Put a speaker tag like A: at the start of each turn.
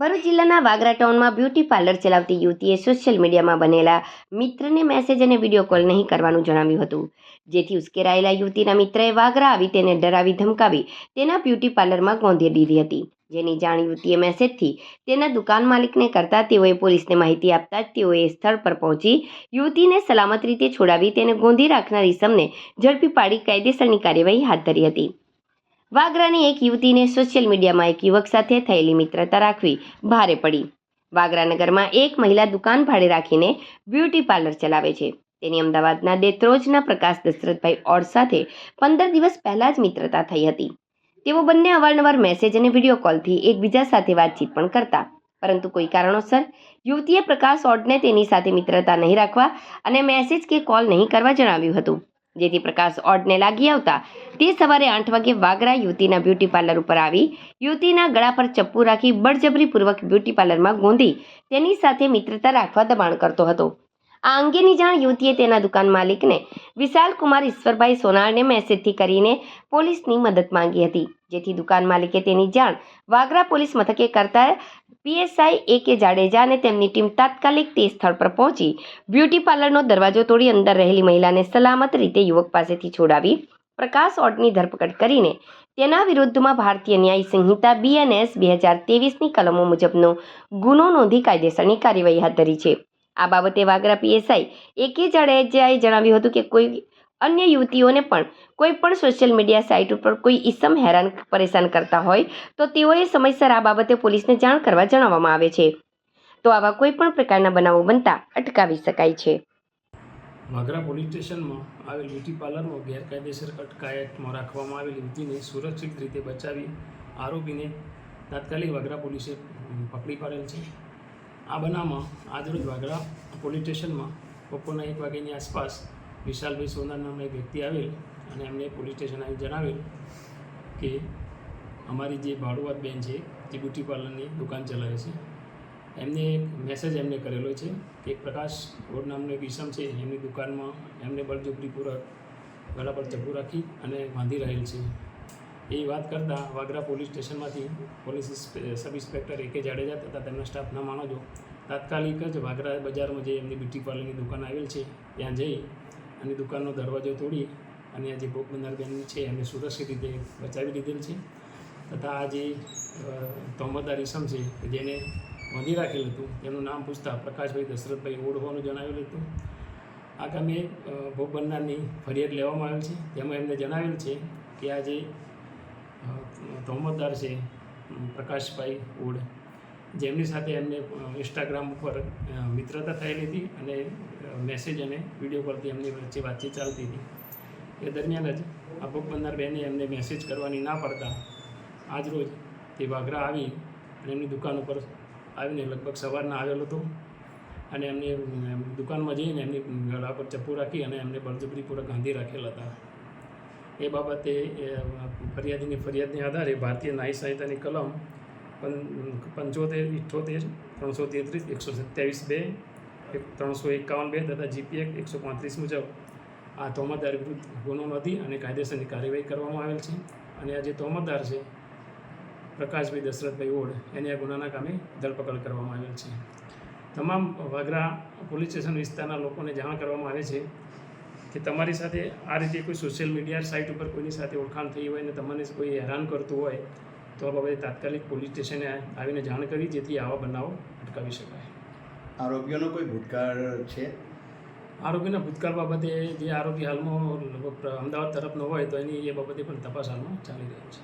A: ભરૂચ જિલ્લાના Vagra ટાઉનમાં beauty parlour ચલાવતી યુવતીએ સોશિયલ મીડિયામાં બનેલા મિત્રને મેસેજ અને વીડિયો કોલ નહીં કરવાનું જણાવ્યું હતું. જેથી ઉશ્કેરાયેલા યુવતીના મિત્રએ વાગરા આવી તેને ડરાવી ધમકાવી તેના બ્યુટી પાર્લરમાં ગોંધી દીધી હતી. જેની જાણ યુવતીએ મેસેજથી તેના દુકાન માલિકને કરતા તેઓએ પોલીસને માહિતી આપતા જ તેઓએ સ્થળ પર પહોંચી યુવતીને સલામત રીતે છોડાવી તેને ગોંધી રાખનાર ઇસમને ઝડપી પાડી કાયદેસરની કાર્યવાહી હાથ ધરી હતી. વાગરાની એક યુવતીને સોશિયલ મીડિયામાં એક યુવક સાથે થયેલી મિત્રતા રાખવી ભારે પડી. વાગરાનગરમાં એક મહિલા દુકાન ભાડે રાખીને બ્યુટી પાર્લર ચલાવે છે. તેની અમદાવાદના દેત્રોજના પ્રકાશ દશરથભાઈ ઓડ સાથે પંદર દિવસ પહેલાં જ મિત્રતા થઈ હતી. તેઓ બંને અવારનવાર મેસેજ અને વીડિયો કોલથી એકબીજા સાથે વાતચીત પણ કરતા. પરંતુ કોઈ કારણોસર યુવતીએ પ્રકાશ ઓડને તેની સાથે મિત્રતા નહીં રાખવા અને મેસેજ કે કોલ નહીં કરવા જણાવ્યું હતું. જેથી પ્રકાશ ઓડને લાગી આવતા તે સવારે આઠ વાગે વાગરા યુવતીના બ્યુટી પાર્લર ઉપર આવી. યુવતીના ગળા પર ચપ્પુ રાખી બળજબરીપૂર્વક બ્યુટી પાર્લરમાં ગોંધી. તેની સાથે મિત્રતા રાખવા દબાણ કરતો હતો. આ અંગેની જાણ યુવતીએ તેના દુકાન માલિકને. વિશાલ કુમાર ઈશ્વરભાઈ સોનારને મેસેજથી કરીને પોલીસની મદદ માંગી હતી. જેથી દુકાન માલિકે તેની જાણ વાગરા પોલીસ મથકે કરતા પીએસઆઈ એ કે જાડેજા અને તેમની ટીમ તાત્કાલિક તે સ્થળ પર પહોંચી. બ્યુટી પાર્લરનો દરવાજો તોડી અંદર રહેલી મહિલાને સલામત રીતે યુવક પાસેથી છોડાવી પ્રકાશ ઓડની ધરપકડ કરીને. તેના વિરુદ્ધમાં ભારતીય ન્યાય સંહિતા બીએનએસ બે હજાર તેવીસની કલમો મુજબનો ગુનો નોંધી કાયદેસરની કાર્યવાહી હાથ ધરી છે. આ બાબતે વાગરા પીએસઆઈ એ કે જાડેજાએ જણાવ્યું હતું કે કોઈ અન્ય યુવતીઓને પણ કોઈ પણ સોશિયલ મીડિયા સાઇટ ઉપર કોઈ ઈસમ હેરાન પરેશાન કરતા હોય તો તેઓએ સમયસર આ બાબતે પોલીસને જાણ કરવા જણાવવામાં આવે છે. તો આવા કોઈ પણ પ્રકારના બનાવો બનતા અટકાવી શકાય છે.
B: વાગરા પોલીસ સ્ટેશનમાં આવેલ બ્યુટી પાર્લરમાં ગેરકાયદેસર અટકાયતમાં રાખવામાં આવેલ યુવતીને સુરક્ષિત રીતે બચાવી આરોપીને તાત્કાલિક વાગરા પોલીસે પકડી પાડેલ છે. આ બનાવમાં આજરોજ વાગરા પોલીસ સ્ટેશનમાં બપોરના એક વાગ્યાની આસપાસ વિશાલભાઈ સોનાર નામના એક વ્યક્તિ આવેલ અને એમને પોલીસ સ્ટેશન આવી જણાવેલ કે અમારી જે ભાડુઆત બેન છે, જે બ્યુટી પાર્લરની દુકાન ચલાવે છે, એમને એક મેસેજ એમને કરેલો છે કે પ્રકાશ રોડ નામનો એક ઈસમ છે, એમની દુકાનમાં એમને બળજબરીપૂર્વક ગળા પર ચપ્પુ રાખી અને બાંધી રહેલ છે. એ વાત કરતાં Vagra police સ્ટેશનમાંથી police sub inspector A K Jadeja તથા તેમના સ્ટાફના જો તાત્કાલિક જ વાગરા બજારમાં જે એમની બ્યુટી પાર્લરની દુકાન આવેલ છે, ત્યાં જઈ અને દુકાનનો દરવાજો તોડી અને આ જે ભોગ બંધારબેન બેન છે, એમને સુરક્ષિત રીતે બચાવી લીધેલ છે તથા આ જે તોમદાર ઇસમ છે, જેને બાંધી રાખેલ હતું તેનું નામ પૂછતા પ્રકાશભાઈ દશરથભાઈ ઓડ હોવાનું જણાવેલું હતું. આગામી ભોગ બનનારની ફરિયાદ લેવામાં આવેલ છે. તેમાં એમને જણાવેલ છે કે આ જે અ, તહોમતદાર છે પ્રકાશભાઈ ઓડ જેમની સાથે એમને ઇન્સ્ટાગ્રામ ઉપર મિત્રતા થયેલી હતી અને મેસેજ અને વીડિયો પરથી એમની વચ્ચે વાતચીત ચાલતી હતી. એ દરમિયાન જ આ ભોગ બહેને એમને મેસેજ કરવાની ના પડતા આજરોજ તે વાઘરા આવી અને એમની દુકાન ઉપર આવીને લગભગ સવારના આવેલો હતો અને એમને દુકાનમાં જઈને એમની ગળા પર ચપ્પુ રાખી અને એમને બળજબરીપૂર્વક ગાંધી રાખેલા હતા. એ બાબતે ફરિયાદીની ફરિયાદને આધારે ભારતીય ન્યાય સંહિતાની કલમ પંચોતેર ઇઠ્ઠોતેર ત્રણસો તેત્રીસ, એકસો સત્યાવીસ બે, એક, ત્રણસો એકાવન બે તથા જીપીએક એકસો પાંત્રીસ મુજબ આ તોમતદાર વિરુદ્ધ ગુનો નોંધી અને કાયદેસરની કાર્યવાહી કરવામાં આવેલ છે. અને આ જે તોમતદાર છે, પ્રકાશભાઈ દશરથભાઈ ઓડ એને આ ગુનાના કામે ધરપકડ કરવામાં આવેલ છે. તમામ વાગરા પોલીસ સ્ટેશન વિસ્તારના લોકોને જાણ કરવામાં આવે છે કે તમારી સાથે આ રીતે કોઈ સોશિયલ મીડિયા સાઇટ ઉપર કોઈની સાથે ઓળખાણ થઈ હોય અને તમને કોઈ હેરાન કરતું હોય તો આ બાબતે તાત્કાલિક પોલીસ સ્ટેશને આવીને જાણ કરી જેથી આવા બનાવો અટકાવી શકાય.
C: આરોપીઓનો કોઈ ભૂતકાળ છે?
B: આરોપીના ભૂતકાળ બાબતે જે આરોપી હાલમાં લગભગ અમદાવાદ તરફનો હોય તો એની એ બાબતે પણ તપાસ હાલમાં ચાલી રહી છે.